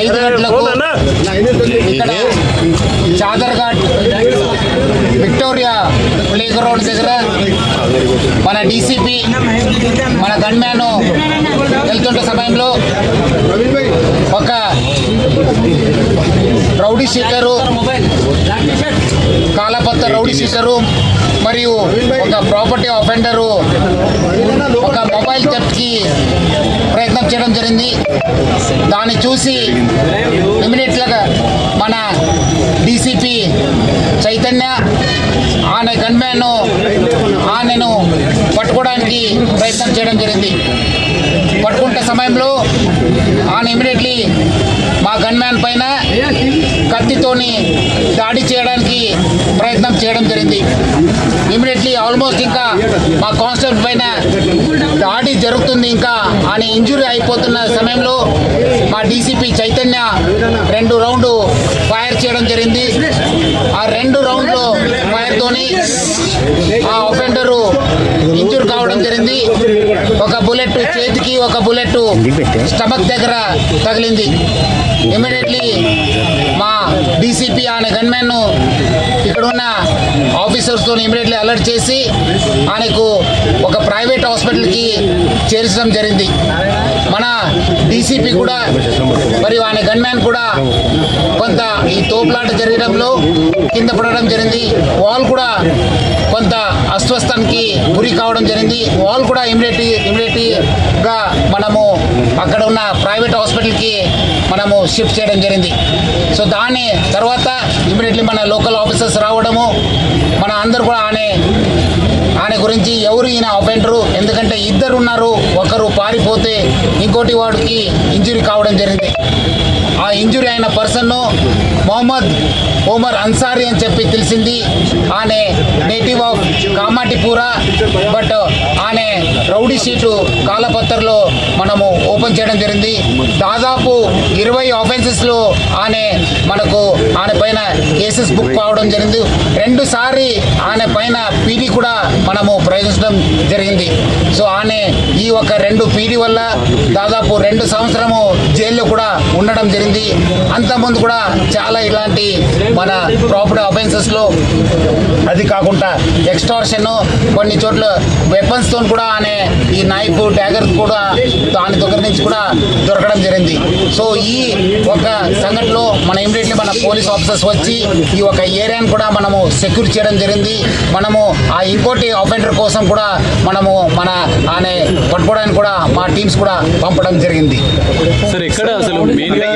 ఐదు గంటలకు ఇక్కడ చాదర్ఘాట్ విక్టోరియా ప్లే గ్రౌండ్ దగ్గర మన డీసీపీ మన గన్మ్యాన్ వెళ్తుంటే సమయంలో ఒక రౌడీ షీటరు కాలపత్త రౌడీ షీటరు మరియు ఒక ప్రాపర్టీ అఫెండరు ఒక మొబైల్ థెఫ్ట్కి ప్రయత్నం చేయడం జరిగింది. దాన్ని చూసి ఇమీడియట్గా మన డీసీపీ చైతన్య ఆమె గన్మ్యాన్ ఆమెను పట్టుకోవడానికి ప్రయత్నం చేయడం జరిగింది. పట్టుకుంటే సమయంలో ఆమె ఇమీడియట్లీ మా గన్మ్యాన్ పైన కత్తితోని దాడి చేయడానికి ప్రయత్నం చేయడం జరిగింది. ఇమీడియట్లీ ఆల్మోస్ట్ ఇంకా మా కానిస్టేబుల్ పైన దాడి జరుగుతుంది. ఇంకా ఆయన ఇంజురీ అయిపోతున్న సమయంలో మా డీసీపీ చైతన్య రెండు రౌండ్ ఫైర్ చేయడం జరిగింది. ఆ రెండు రౌండ్లు ఫైర్తోని ఆ ఒఫెండరు ఇంజూర్ కావడం జరిగింది. ఒక బుల్లెట్ చేతికి ఒక బుల్లెట్ స్టమక్ దగ్గర తగిలింది. ఇమీడియట్లీ మా డీసీపీ ఆయన గన్మెన్ ఇక్కడ ఉన్న ఆఫీసర్స్తో ఇమీడియట్లీ అలర్ట్ చేసి ఆయనకు ఒక ప్రైవేట్ హాస్పిటల్కి చేర్చడం జరిగింది. మన డీసీపీ కూడా మరియు ఆయన గన్మ్యాన్ కూడా కొంత ఈ తోపులాట జరగడంలో కింద పడడం జరిగింది. వాళ్ళు కూడా కొంత అస్వస్థానికి గురి కావడం జరిగింది. వాళ్ళు కూడా ఇమీడియట్ ఇమీడియట్గా మనము అక్కడ ఉన్న ప్రైవేట్ హాస్పిటల్కి మనము షిఫ్ట్ చేయడం జరిగింది. సో దాన్ని దాని తర్వాత ఇమీడియట్లీ మన లోకల్ ఆఫీసర్స్ రావడము మన అందరు కూడా ఆనే గురించి ఎవరు ఈయన అఫెండరు ఎందుకంటే ఇద్దరు ఉన్నారు ఒకరు పారిపోతే ఇంకోటి వాడికి ఇంజురీ కావడం జరిగింది. ఆ ఇంజురీ అయిన పర్సన్ మొహమ్మద్ ఓమర్ అన్సారీ అని చెప్పి తెలిసింది. ఆమె నేటివ్ ఆఫ్ కామాటిపూరా బట్ ఆమె రౌడీ షీటు కాలపత్రలో మనము ఓపెన్ చేయడం జరిగింది. దాదాపు ఇరవై ఆఫెన్సెస్లో ఆమె మనకు ఆమె పైన కేసెస్ బుక్ కావడం జరిగింది. రెండుసారి ఆమె పైన పీడీ కూడా మనము ప్రయోగించడం జరిగింది. సో ఆమె ఈ ఒక రెండు పీడీ వల్ల దాదాపు రెండు సంవత్సరము జైల్లో కూడా ఉండడం జరిగింది. అంతకుముందు కూడా చాలా ఇలాంటి మన ప్రాపర్టీ అఫెన్సెస్లో అది కాకుండా ఎక్స్టార్షన్ కొన్ని చోట్ల వెపన్స్తో కూడా ఆమె ఈ నైఫ్ డ్యాగర్ కూడా దాని దగ్గర నుంచి కూడా దొరకడం జరిగింది. సో ఈ ఒక సంఘటనలో మన ఇమీడియట్లీ మన పోలీస్ ఆఫీసర్స్ వచ్చి ఈ ఒక ఏరియాను కూడా మనము సెక్యూర్ చేయడం జరిగింది. మనము ఆ ఇంకోటి అఫెండర్ కోసం కూడా మనము మన ఆయన పట్టుకోవడానికి కూడా మా టీమ్స్ కూడా పంపడం జరిగింది. సార్ ఎక్కడ అసలు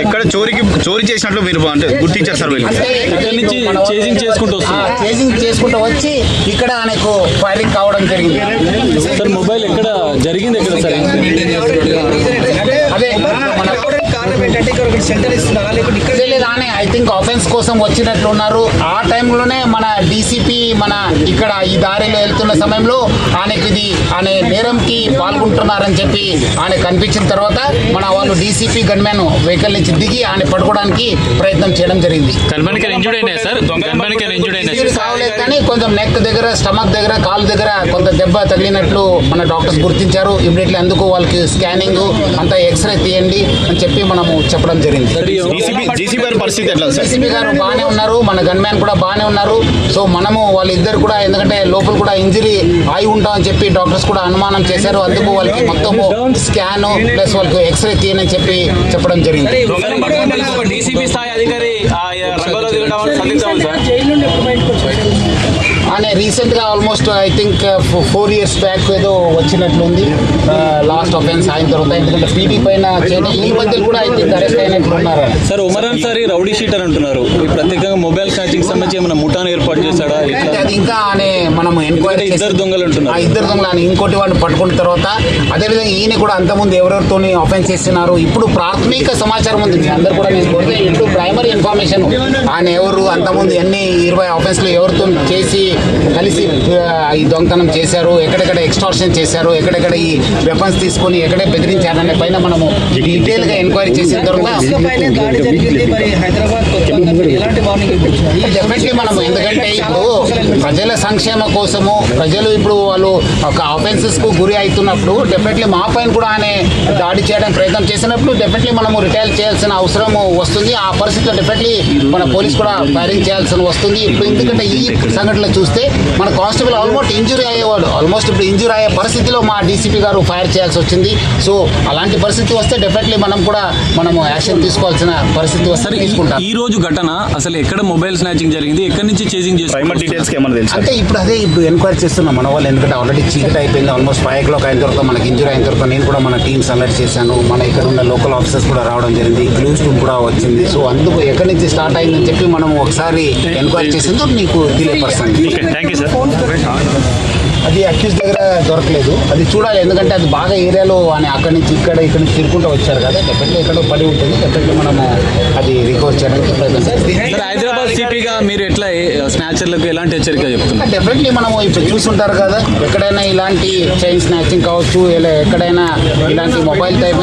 ఎక్కడ చోరీకి చోరీ చేసినట్లు మీరు అంటే గుర్తించారు సార్ వీళ్ళు. అంటే ఇక్కడి నుంచి చేజింగ్ చేసుకుంటూ వస్తున్నారు. చేసింగ్ చేసుకుంటూ వచ్చి ఇక్కడ ఆయనకు ఫైరింగ్ కావడం జరిగింది. సార్ మొబైల్ ఎక్కడ జరిగింది ఎక్కడ సార్? అదే మన కారణం ఏంటంటే ఇస్తున్నారా ఇక్కడ ఐ థింక్ ఆఫెన్స్ కోసం వచ్చినట్లు ఉన్నారు. ఆ టైంలోనే మన డీసీపీ మన ఇక్కడ ఈ దారిలో వెళ్తున్న సమయంలో ఆయనకి ఇది ఆయన నేరంకి పాల్గొంటున్నారని చెప్పి ఆయన కనిపించిన తర్వాత మన వాళ్ళు డీసీపీ గన్మ్యాన్ వెహికల్ నుంచి దిగి ఆయన పట్టుకోవడానికి ప్రయత్నం చేయడం జరిగింది. కావలేదు కానీ కొంచెం నెక్ దగ్గర స్టమక్ దగ్గర కాలు దగ్గర కొంత దెబ్బ తగిలినట్లు మన డాక్టర్స్ గుర్తించారు. ఇమీడియట్లీ అందుకు వాళ్ళకి స్కానింగ్ అంతా ఎక్స్రే తీయండి అని చెప్పి మనము చెప్పడం జరిగింది. పరిస్థితి ఎట్లా గారు బాగానే ఉన్నారు మన గన్మ్యాన్ కూడా బాగానే ఉన్నారు. సో మనము వాళ్ళిద్దరు కూడా ఎందుకంటే లోపల కూడా ఇంజరీ అయి ఉంటామని చెప్పి డాక్టర్స్ కూడా అనుమానం చేశారు. అందుకు వాళ్ళకి మొత్తము స్కాన్ ప్లస్ వాళ్ళకి ఎక్స్రే తీయని చెప్పి చెప్పడం జరిగింది. డీసీపీ స్థాయి అధికారి ఆ రంగంలో దిగడం సందిగ్ధం సార్ జైలు నుండి ఎప్పుడు బయటకు వచ్చారు ఆయన రీసెంట్గా almost I think four years back ఏదో వచ్చినట్లుంది. లాస్ట్ అఫెన్స్ అయిన తర్వాత ఎందుకంటే పీటీ పైన ఈ మధ్యలో కూడా ఐ థింక్ అరెస్ట్ అయినట్లు ఉన్నారు. Sir Umar Ansari rowdy sheeter అంటున్నారు. ప్రత్యేకంగా మొబైల్ స్నాచింగ్ సంబంధించి ఏమైనా ముఠాను ఏర్పాటు చేశాడా? అది ఇంకా ఆయన మనం ఎంక్వైరీ ఇద్దరు దొంగలు ఉంటున్నారు. ఆ ఇద్దరు దొంగలు ఆయన ఇంకోటి వాడిని పట్టుకున్న తర్వాత అదేవిధంగా ఈయన కూడా అంతకుముందు ఎవరెవరితోని అఫెన్స్ చేస్తున్నారు. ఇప్పుడు ప్రాథమిక సమాచారం ఉంది. మీ అందరు కూడా నేను కోరితే ఇప్పుడు ప్రైమరీ ఇన్ఫర్మేషన్ ఆయన ఎవరు అంతకుముందు ఎన్ని ఇరవై అఫెన్స్లు ఎవరితో చేసి కలిసి ఈ దొంగతనం చేశారు ఎక్కడెక్కడ ఎక్స్టార్షన్ చేశారు ఎక్కడెక్కడ ఈ వెపన్స్ తీసుకొని ఎక్కడే బెదిరించారనే పైన మనము డీటెయిల్గా ఎంక్వైరీ చేసిన తర్వాత డెఫినెట్లీ మనం ఎందుకంటే ఇప్పుడు ప్రజల సంక్షేమ కోసము ప్రజలు ఇప్పుడు వాళ్ళు ఒక అఫెన్సెస్కు గురి అవుతున్నప్పుడు డెఫినెట్లీ మా పైన కూడా ఆయన దాడి చేయడానికి ప్రయత్నం చేసినప్పుడు డెఫినెట్లీ మనము రిటైల్ చేయాల్సిన అవసరం వస్తుంది. ఆ పరిస్థితిలో డెఫినెట్లీ మన పోలీస్ కూడా ఫైరింగ్ చేయాల్సిన వస్తుంది. ఇప్పుడు ఎందుకంటే ఈ సంఘటనలో చూస్తే మన కానిస్టేబుల్ ఆల్మోస్ట్ ఇంజురీ అయ్యేవాడు. ఆల్మోస్ట్ ఇప్పుడు ఇంజురీ అయ్యే పరిస్థితిలో మా డీసీపీ గారు ఫైర్ చేయాల్సి వచ్చింది. సో అలాంటి పరిస్థితి వస్తే డెఫినెట్లీ మనం కూడా మనము యాక్షన్ తీసుకోవాల్సిన పరిస్థితి వస్తే తీసుకుంటాం. ఈ రోజు ఘటన అసలు ఎక్కడ మొబైల్ స్నాచింగ్ జరిగింది? ఎక్కడి నుంచి చేసింగ్ ప్రైమర్ డీటెయిల్స్ ఏమన్నా తెలుసా? అంటే ఇప్పుడు అదే ఇప్పుడు ఎంక్వైరీ చేస్తున్నాం మన వాళ్ళు ఎందుకంటే ఆల్రెడీ చీకటి అయిపోయింది. ఆల్మోస్ట్ ఫైవ్ ఓ క్లాక్ అయిన తర్వాత మనకి ఇంజురీ అయిన తర్వాత నేను కూడా మన టీమ్స్ అలర్ట్ చేశాను. మన ఇక్కడ ఉన్న లోకల్ ఆఫీసర్స్ కూడా రావడం జరిగింది. క్లూస్ రూమ్ కూడా వచ్చింది. సో అందుకు ఎక్కడి నుంచి స్టార్ట్ అయిందని చెప్పి మనం ఒకసారి ఎంక్వైరీ చేసిందో మీకు తెలియపరుస్తాను. థ్యాంక్ యూ సార్ అది అక్యూజ్ దగ్గర దొరకలేదు. అది చూడాలి ఎందుకంటే అది బాగా ఏరియాలో అని అక్కడి నుంచి ఇక్కడ ఇక్కడ నుంచి తిరుగుకుంటూ వచ్చారు కదా. డెఫినెట్లీ ఎక్కడో పడి ఉంటుంది. డెఫినెట్లీ మనము అది రికవర్ చేయడానికి సరే హైదరాబాద్ సిపిగా మీరు ఎట్లా స్నాచర్లకు ఎలాంటి హెచ్చరిక చెప్తున్నారు? డెఫినెట్లీ మనము ఇప్పుడు చూస్తుంటారు కదా. ఎక్కడైనా ఇలాంటి చైన్ స్నాచింగ్ కావచ్చు ఇలా ఎక్కడైనా ఇలాంటి మొబైల్ టైప్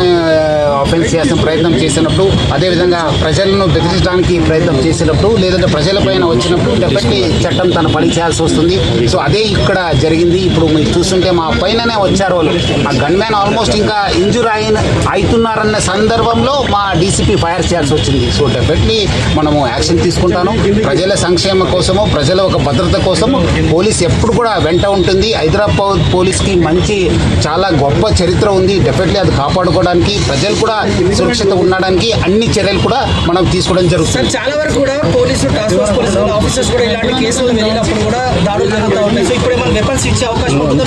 ఆఫెన్స్ చేసిన ప్రయత్నం చేసినప్పుడు అదేవిధంగా ప్రజలను బెదిరించడానికి ప్రయత్నం చేసినప్పుడు లేదంటే ప్రజలపైన వచ్చినప్పుడు డెఫినెట్లీ చట్టం తన పని చేయాల్సి వస్తుంది. సో అదే ఇక్కడ జరిగింది. ఇప్పుడు మీరు చూస్తుంటే మా పైననే వచ్చారు వాళ్ళు. ఆ గన్ మ్యాన్ ఆల్మోస్ట్ ఇంకా ఇంజూర్ అయిన అవుతున్నారన్న సందర్భంలో మా డీసీపీ ఫైర్ చేయాల్సి వచ్చింది. సో డెఫినెట్లీ మనము యాక్షన్ తీసుకుంటాను. ప్రజల సంక్షేమ కోసము ప్రజల ఒక భద్రత కోసము పోలీస్ ఎప్పుడు కూడా వెంట ఉంటుంది. హైదరాబాద్ పోలీస్కి మంచి చాలా గొప్ప చరిత్ర ఉంది. డెఫినెట్లీ అది కాపాడుకోవడానికి ప్రజలు కూడా సురక్షిత ఉండడానికి అన్ని చర్యలు కూడా మనం తీసుకోవడం జరుగుతుంది. చాలా వరకు కూడా పోలీసులు టాస్క్ ఫోర్స్ పోలీసులు ఆఫీసర్స్ కూడా ఇలాంటి కేసులు వెళ్ళినప్పుడు కూడా దాడులు జరుగుతూ ఉంటాయి. సో ఇప్పుడు ఏమైనా వెపన్స్ ఇచ్చే అవకాశం ఉంటుందా?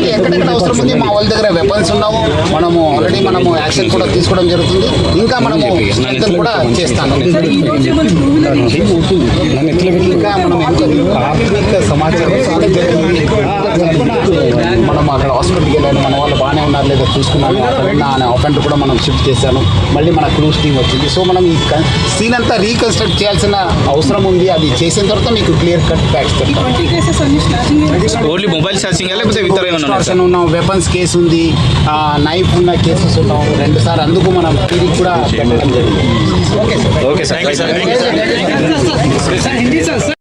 మీ ఎక్కడెక్కడ అవసరం ఉంది? మా వాళ్ళ దగ్గర వెపన్స్ ఉన్నాము మనము ఆల్రెడీ మనము యాక్షన్ కూడా తీసుకోవడం జరుగుతుంది. ఇంకా మనము strengthen కూడా చేస్తాను. ఇంకా మనం ప్రాథమిక సమాచారం అక్కడ హాస్పిటల్కి వెళ్ళాను. మన వాళ్ళు బాగానే ఉన్నారు లేదా చూసుకున్నాను అక్కడ ఉన్న ఆయన ఆఫెండర్ కూడా మనం షిఫ్ట్ చేశాను. మళ్ళీ మన క్లూస్ టీం వచ్చింది. సో మనం ఈ సీన్ అంతా రీకన్స్ట్రక్ట్ చేయాల్సిన అవసరం ఉంది. అది చేసిన తర్వాత మీకు clear cut snatching only mobile charging లేకపోతే సార్ ఉన్నాం వెపన్స్ కేసు ఉంది నైఫ్ ఉన్న కేసెస్ ఉన్నాం రెండు సార్ అందుకు మనం తిరిగి కూడా పెట్టడం జరిగింది. Okay sir